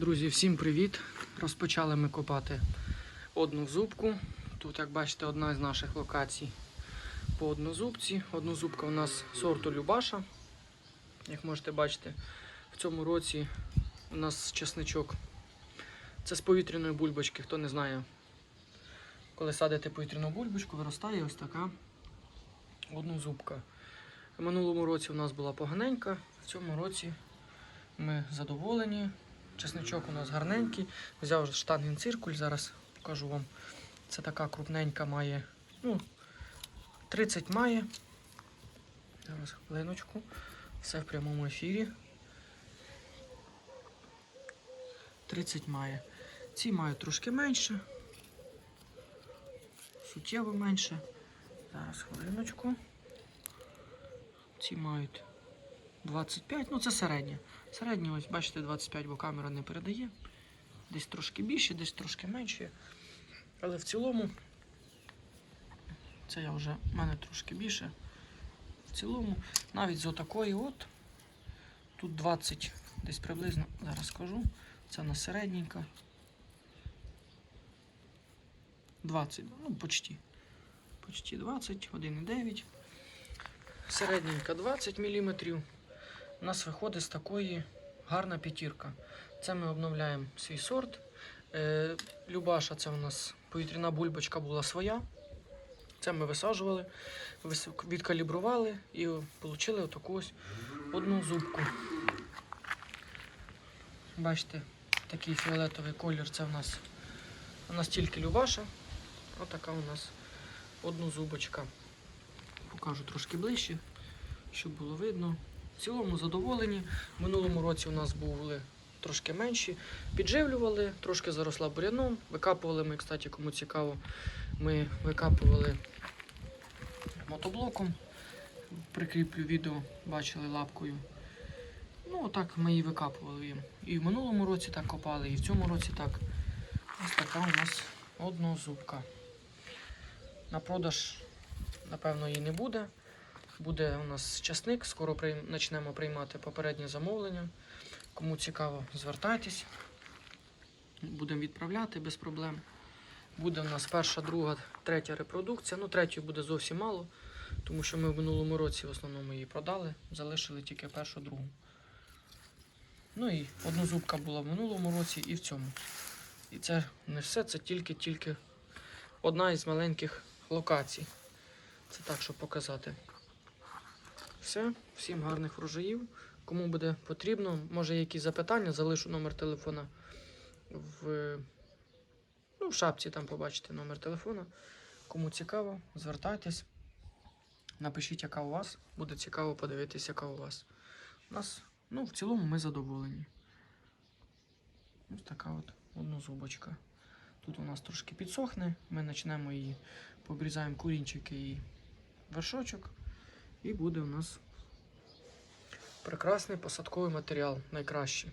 Всім привіт! Розпочали ми копати одну зубку. Тут, як бачите, одна з наших локацій по однозубці. Однозубка у нас сорту Любаша. Як можете бачити, в цьому році у нас чесничок. Це з повітряної бульбочки, хто не знає. Коли садите повітряну бульбочку, виростає ось така однозубка. В минулому році у нас була поганенька, в цьому році ми задоволені. Чесничок у нас гарненький. Взяв штангенциркуль, зараз покажу вам. Це така крупненька має. Ну, 30 має. Зараз хвилиночку. Все в прямому ефірі. 30 має. Ці мають трошки менше. Суттєво менше. Зараз хвилиночку. Ці мають 25, ну це середнє. Середнє, ось бачите, 25, бо камера не передає. Десь трошки більше, десь трошки менше. Але в цілому, це я вже в мене трошки більше. В цілому, навіть з отакої от, тут 20, десь приблизно, зараз скажу, це на середненька. 20, ну почти. Почти 20, 1,9. Середненька 20 мм. У нас виходить з такої гарна п'ятірка. Це ми обновляємо свій сорт. Е, Любаша, це у нас повітряна бульбочка була своя. Це ми висаджували, відкалібрували і отримали отаку ось одну зубку. Бачите, такий фіолетовий колір це у нас. У нас тільки Любаша. Отака у нас однозубочка. Покажу трошки ближче, щоб було видно. В цілому задоволені. В минулому році у нас були трошки менші. Підживлювали, трошки заросла буряном. Викапували ми, кстати, кому цікаво, ми викапували мотоблоком. Прикріплю відео, бачили лапкою. Ну, отак ми її викапували їм. І в минулому році так копали, і в цьому році так. Ось така у нас однозубка. На продаж, напевно, її не буде. Буде у нас часник, скоро почнемо приймати попереднє замовлення. Кому цікаво, звертайтесь. Будемо відправляти без проблем. Буде у нас перша, друга, третя репродукція. Ну, третьої буде зовсім мало, тому що ми в минулому році в основному її продали, залишили тільки першу, другу. Ну і одну зубка була в минулому році і в цьому. І це не все, це тільки-тільки одна із маленьких локацій. Це так, щоб показати. Все, всім гарних врожаїв. Кому буде потрібно, може якісь запитання, залишу номер телефона в, ну, в шапці, там побачите номер телефона. Кому цікаво, звертайтесь. Напишіть, яка у вас. Буде цікаво подивитися, яка у вас. У нас, ну, в цілому ми задоволені. Ось така от однозубочка. Тут у нас трошки підсохне, ми почнемо її, пообрізаємо курінчики і вершочок. І буде у нас прекрасний посадковий матеріал, найкращий.